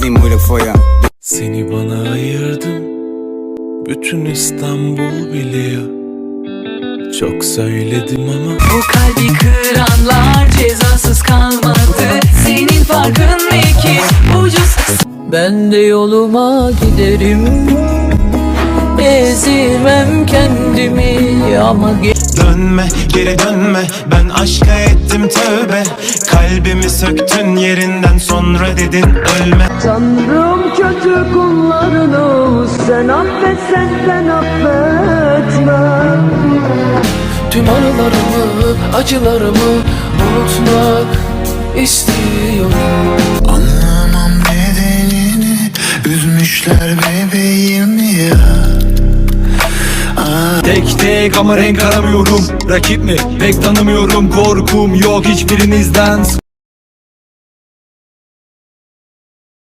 Let moeilijk voor je Seni bana ayırdım. Bütün İstanbul biliyor. Çok söyledim ama Bu kalbi kıranlar cezasız kalmadı. Senin farkın ne ki? Ucuz. Ben de yoluma giderim. Ezirmem kendimi ama Dönme geri dönme. Ben aşka ettim tövbe. Kalbimi söktün yerinden sonra dedin ölme. Tanrım kötü kullarını sen affetsen sen affetme. Tüm anılarımı, acılarımı unutmak istiyorum. Anlamam nedenini Üzmüşler bebeğim ya. Tek tek ama renk aramıyorum. Rakip mi? Pek tanımıyorum. Korkum yok hiçbirinizden